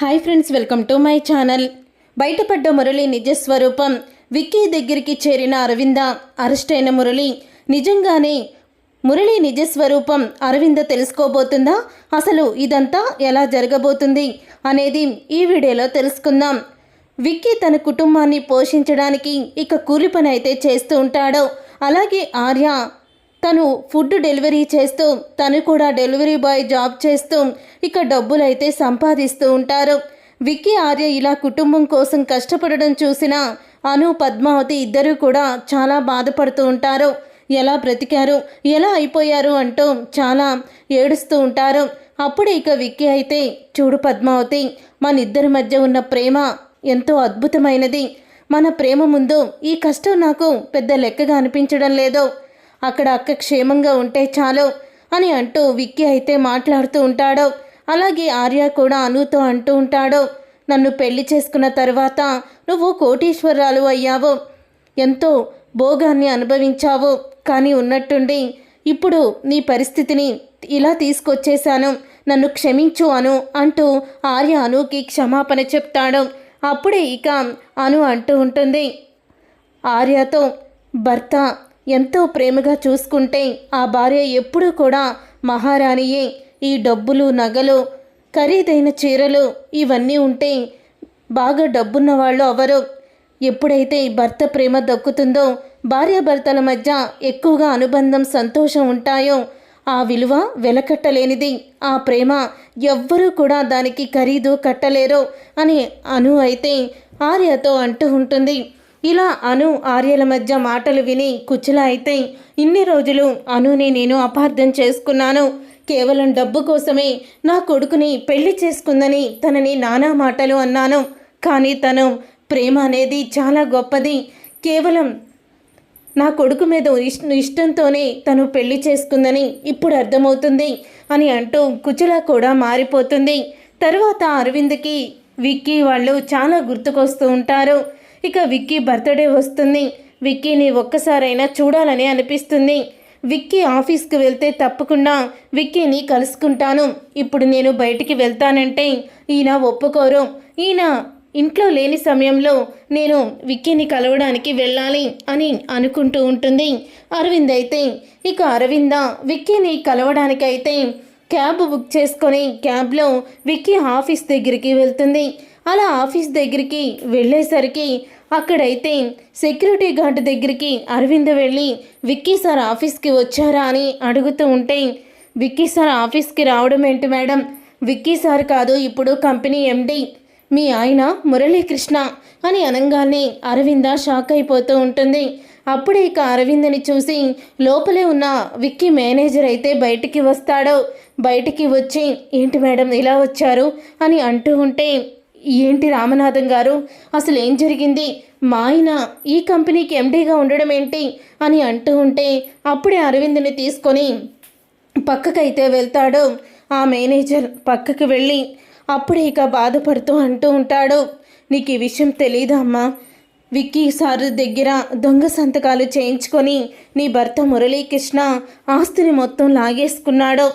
Hi friends welcome to my channel. బయటపడ్డ మురళి నిజస్వరూపం విక్కీ దగ్గరికి చేరిన అరవింద అరెస్ట్ అయిన మురళి. నిజంగానే మురళి నిజస్వరూపం అరవింద తెలుసుకోబోతుందా? అసలు ఇదంతా ఎలా జరగబోతుంది అనేది ఈ వీడియోలో తెలుసుకుందాం. విక్కీ తన కుటుంబాన్ని పోషించడానికి ఇక కూలి పని అయితే చేస్తూ ఉంటాడో. అలాగే ఆర్య తను ఫుడ్ డెలివరీ చేస్తూ తను కూడా డెలివరీ బాయ్ జాబ్ చేస్తూ ఇక డబ్బులైతే సంపాదిస్తూ ఉంటారు. విక్కీ ఆర్య ఇలా కుటుంబం కోసం కష్టపడడం చూసిన అను పద్మావతి ఇద్దరూ కూడా చాలా బాధపడుతూ ఉంటారు. ఎలా బ్రతికారు? ఎలా అయిపోయారు? అంటూ చాలా ఏడుస్తూ ఉంటారు. అప్పుడు ఇక విక్కీ అయితే చూడు పద్మావతి మన ఇద్దరి మధ్య ఉన్న ప్రేమ ఎంతో అద్భుతమైనది. మన ప్రేమ ముందు ఈ కష్టం నాకు పెద్ద లెక్కగా అనిపించడం లేదు. అక్కడ అక్క క్షేమంగా ఉంటే చాలు అని అంటూ విక్కీ అయితే మాట్లాడుతూ ఉంటాడో. అలాగే ఆర్య కూడా అనుతో అంటూ ఉంటాడో. నన్ను పెళ్ళి చేసుకున్న తర్వాత నువ్వు కోటీశ్వరాలు అయ్యావు. ఎంతో భోగాన్ని అనుభవించావు. కానీ ఉన్నట్టుండి ఇప్పుడు నీ పరిస్థితిని ఇలా తీసుకొచ్చేశాను. నన్ను క్షమించు అను అంటూ ఆర్య అనుకి క్షమాపణ చెప్తాడు. అప్పుడే ఇక అను అంటూ ఉంటుంది. ఆర్యతో భర్త ఎంతో ప్రేమగా చూసుకుంటే ఆ భార్య ఎప్పుడూ కూడా మహారాణియే. ఈ డబ్బులు నగలు ఖరీదైన చీరలు ఇవన్నీ ఉంటే బాగా డబ్బున్న వాళ్ళు అవరు ఎప్పుడైతే భర్త ప్రేమ దక్కుతుందో భార్యాభర్తల మధ్య ఎక్కువగా అనుబంధం సంతోషం ఉంటాయో ఆ విలువ వెలకట్టలేనిది. ఆ ప్రేమ ఎవ్వరూ కూడా దానికి ఖరీదు కట్టలేరు అని అను అయితే ఆర్యతో అంటూ ఉంటుంది. ఇలా అను ఆర్యల మధ్య మాటలు విని కుచ్చుల అయితే ఇన్ని రోజులు అనుని నేను అపార్థం చేసుకున్నాను. కేవలం డబ్బు కోసమే నా కొడుకుని పెళ్ళి చేసుకుందని తనని నానా మాటలు అన్నాను. కానీ తను ప్రేమ అనేది చాలా గొప్పది. కేవలం నా కొడుకు మీద ఇష్ట ఇష్టంతోనే తను పెళ్ళి చేసుకుందని ఇప్పుడు అర్థమవుతుంది అని అంటూ కుచుల కూడా మారిపోతుంది. తర్వాత అరవింద్కి విక్కీ వాళ్ళు చాలా గుర్తుకొస్తూ ఉంటారు. ఇక విక్కీ బర్త్డే వస్తుంది. విక్కీని ఒక్కసారైనా చూడాలని అనిపిస్తుంది. విక్కీ ఆఫీస్కి వెళ్తే తప్పకుండా విక్కీని కలుసుకుంటాను. ఇప్పుడు నేను బయటికి వెళ్తానంటే ఈయన ఒప్పుకోరు. ఈయన ఇంట్లో లేని సమయంలో నేను విక్కీని కలవడానికి వెళ్ళాలి అని అనుకుంటూ ఉంటుంది. అరవింద్ అయితే ఇక అరవింద విక్కీని కలవడానికైతే క్యాబ్ బుక్ చేసుకొని క్యాబ్లో విక్కీ ఆఫీస్ దగ్గరికి వెళ్తుంది. అలా ఆఫీస్ దగ్గరికి వెళ్ళేసరికి అక్కడైతే సెక్యూరిటీ గార్డు దగ్గరికి అరవింద్ వెళ్ళి విక్కీ సార్ ఆఫీస్కి వచ్చారా? అని అడుగుతూ ఉంటే విక్కీ సార్ ఆఫీస్కి రావడం ఏంటి మేడం? విక్కీ సార్ కాదు ఇప్పుడు కంపెనీ ఎండి. మీ ఆయన మురళీకృష్ణ అని అనగానే అరవింద షాక్ అయిపోతూ ఉంటుంది. అప్పుడే ఇక అరవిందని చూసి లోపలే ఉన్న విక్కీ మేనేజర్ అయితే బయటికి వస్తాడు. బయటికి వచ్చి ఏంటి మేడం ఇలా వచ్చారు? అని అంటూ ఉంటే ఏంటి రామనాథం గారు? అసలు ఏం జరిగింది? మా ఆయన ఈ కంపెనీకి ఎండీగా ఉండడం ఏంటి? అని అంటూ ఉంటే అప్పుడే అరవింద్ని తీసుకొని పక్కకైతే వెళ్తాడు. ఆ మేనేజర్ పక్కకు వెళ్ళి అప్పుడే ఇక బాధపడుతూ అంటూ ఉంటాడు. నీకు ఈ విషయం తెలియదా అమ్మా? విక్కీ సార్ దగ్గర దొంగ సంతకాలు చేయించుకొని నీ భర్త మురళీకృష్ణ ఆస్తిని మొత్తం లాగేసుకున్నాడు.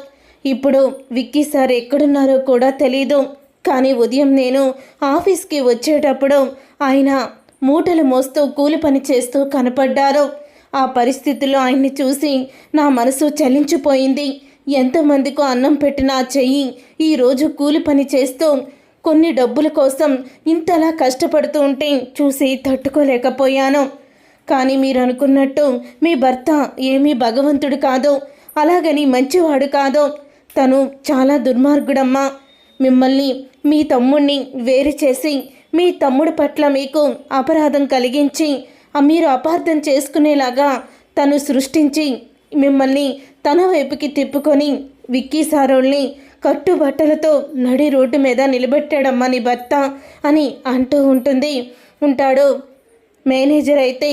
ఇప్పుడు విక్కీ సార్ ఎక్కడున్నారో కూడా తెలీదు. కానీ ఉదయం నేను ఆఫీస్కి వచ్చేటప్పుడు ఆయన మూటలు మోస్తూ కూలి పని చేస్తూ కనపడ్డారు. ఆ పరిస్థితిలో ఆయన్ని చూసి నా మనసు చలించిపోయింది. ఎంతమందికో అన్నం పెట్టినా చెయ్యి. ఈరోజు కూలి పని చేస్తూ కొన్ని డబ్బుల కోసం ఇంతలా కష్టపడుతూ ఉంటే చూసి తట్టుకోలేకపోయాను. కానీ మీరు అనుకున్నట్టు మీ భర్త ఏమీ భగవంతుడు కాదు. అలాగని మంచివాడు కాదు. తను చాలా దుర్మార్గుడమ్మా. మిమ్మల్ని మీ తమ్ముణ్ణి వేరు చేసి మీ తమ్ముడి పట్ల మీకు అపరాధం కలిగించి మీరు అపార్థం చేసుకునేలాగా తను సృష్టించి మిమ్మల్ని తన వైపుకి తిప్పుకొని విక్కీ సారోల్ని కట్టుబట్టలతో నడి రోడ్డు మీద నిలబెట్టాడమ్మా నీ భర్త అని అంటూ ఉంటుంది. ఉంటాడు మేనేజర్ అయితే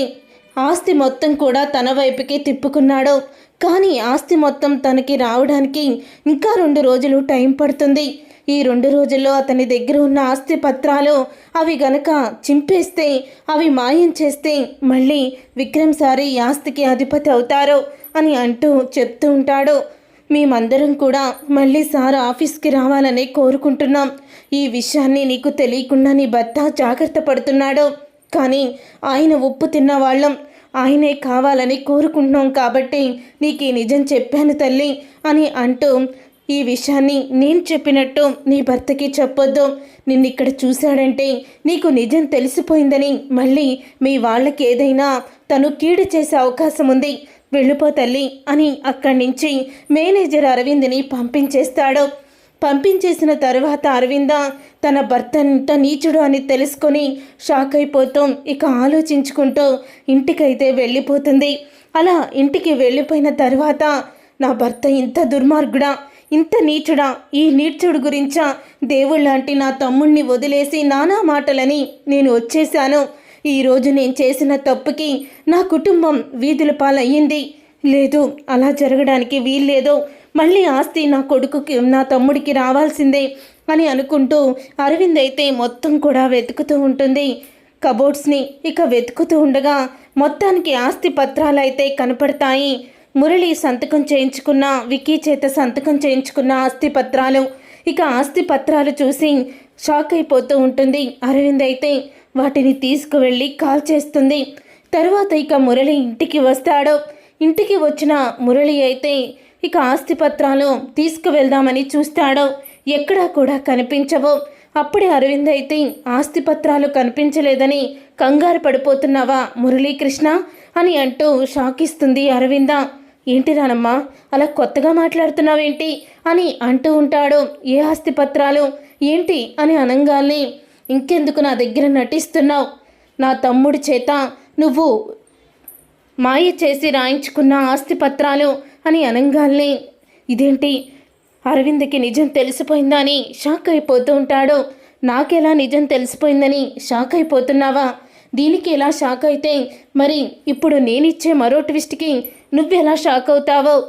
ఆస్తి మొత్తం కూడా తన వైపుకి తిప్పుకున్నాడు. కానీ ఆస్తి మొత్తం తనకి రావడానికి ఇంకా రెండు రోజులు టైం పడుతుంది. ఈ రెండు రోజుల్లో అతని దగ్గర ఉన్న ఆస్తి పత్రాలు అవి గనక చింపేస్తే అవి మాయం చేస్తే మళ్ళీ విక్రమ్ సారి ఆస్తికి అధిపతి అవుతారు అని అంటూ చెప్తూ ఉంటాడు. మేమందరం కూడా మళ్ళీ సార్ ఆఫీస్కి రావాలని కోరుకుంటున్నాం. ఈ విషయాన్ని నీకు తెలియకుండా నీ భర్త జాగ్రత్త పడుతున్నాడు. కానీ ఆయన ఉప్పు తిన్న వాళ్ళం ఆయనే కావాలని కోరుకుంటున్నాం కాబట్టి నీకు ఈ నిజం చెప్పాను తల్లి అని అంటూ ఈ విషయాన్ని నేను చెప్పినట్టు నీ భర్తకి చెప్పొద్దు. నిన్ను ఇక్కడ చూశాడంటే నీకు నిజం తెలిసిపోయిందని మళ్ళీ మీ వాళ్ళకి ఏదైనా తను కీడు చేసే అవకాశం ఉంది. వెళ్ళిపో తల్లి అని అక్కడి నుంచి మేనేజర్ అరవింద్ని పంపించేస్తాడు. పంపించేసిన తర్వాత అరవింద తన భర్త ఎంత నీచుడు అని తెలుసుకొని షాక్ అయిపోతూ ఇక ఆలోచించుకుంటూ ఇంటికైతే వెళ్ళిపోతుంది. అలా ఇంటికి వెళ్ళిపోయిన తర్వాత నా భర్త ఇంత దుర్మార్గుడా ఇంత నీచుడా ఈ నీచుడు గురించా దేవుళ్ళంటి నా తమ్ముణ్ణి వదిలేసి నానా మాటలని నేను వచ్చేశాను. ఈరోజు నేను చేసిన తప్పుకి నా కుటుంబం వీధుల పాలయ్యింది. లేదు అలా జరగడానికి వీల్లేదు. మళ్ళీ ఆస్తి నా కొడుకుకి నా తమ్ముడికి రావాల్సిందే అని అనుకుంటూ అరవింద్ అయితే మొత్తం కూడా వెతుకుతూ ఉంటుంది. కబోర్డ్స్ని ఇక వెతుకుతూ ఉండగా మొత్తానికి ఆస్తి పత్రాలు అయితే కనపడతాయి. మురళి సంతకం చేయించుకున్న వికీ చేత సంతకం చేయించుకున్న ఆస్తి పత్రాలు. ఇక ఆస్తి పత్రాలు చూసి షాక్ అయిపోతూ ఉంటుంది. అరవింద్ అయితే వాటిని తీసుకువెళ్ళి కాల్ చేస్తుంది. తర్వాత ఇక మురళి ఇంటికి వస్తాడు. ఇంటికి వచ్చిన మురళి అయితే ఇక ఆస్తి పత్రాలు తీసుకువెళ్దామని చూస్తాడు. ఎక్కడా కూడా కనిపించవు. అప్పుడే అరవింద్ అయితే ఆస్తి పత్రాలు కనిపించలేదని కంగారు పడిపోతున్నావా మురళీకృష్ణ? అని అంటూ షాకిస్తుంది అరవింద. ఏంటి రానమ్మా అలా కొత్తగా మాట్లాడుతున్నావేంటి? అని అంటూ ఉంటాడు. ఏ ఆస్తి పత్రాలు? ఏంటి? అని అనంగాల్ని. ఇంకెందుకు నా దగ్గర నటిస్తున్నావు? నా తమ్ముడి చేత నువ్వు మాయ చేసి రాయించుకున్న ఆస్తి పత్రాలు అని అనంగాల్ని ఇదేంటి? అరవింద్కి నిజం తెలిసిపోయిందా అని షాక్ అయిపోతూ ఉంటాడు. నాకెలా నిజం తెలిసిపోయిందని షాక్ అయిపోతున్నావా? దీనికి ఎలా షాక్ అయితే? మరి ఇప్పుడు నేనిచ్చే మరో ట్విస్ట్కి నువ్వెలా షాక్ అవుతావో?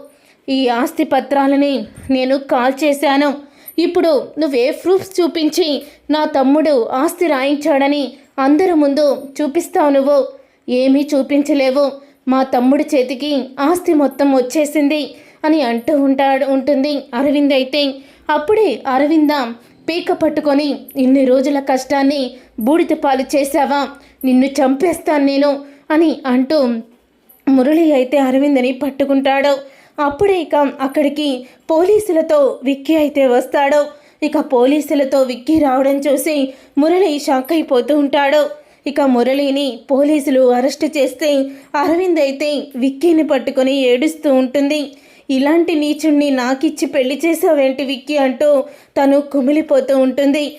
ఈ ఆస్తి పత్రాలని నేను కాల్ చేశాను. ఇప్పుడు నువ్వే ప్రూఫ్స్ చూపించి నా తమ్ముడు ఆస్తి రాయించాడని అందరి ముందు చూపిస్తావు నువ్వు. ఏమీ చూపించలేవు. మా తమ్ముడి చేతికి ఆస్తి మొత్తం వచ్చేసింది అని అంటూ ఉంటాడు ఉంటుంది. అరవింద్ అయితే అప్పుడే అరవింద పీక పట్టుకొని ఇన్ని రోజుల కష్టాన్ని బూడిద పాలు చేశావా? నిన్ను చంపేస్తాను నేను అని అంటూ మురళి అయితే అరవిందని పట్టుకుంటాడు. అప్పుడే ఇక అక్కడికి పోలీసులతో విక్కీ అయితే వస్తాడు. ఇక పోలీసులతో విక్కీ రావడం చూసి మురళి షాక్ అయిపోతూ ఉంటాడు. ఇక మురళిని పోలీసులు అరెస్ట్ చేస్తే అరవింద్ అయితే విక్కీని పట్టుకొని ఏడుస్తూ ఉంటుంది. ఇలాంటి నీచుణ్ణి నాకిచ్చి పెళ్ళి చేసావేంటి విక్కీ? అంటూ తను కుమిలిపోతూ ఉంటుంది.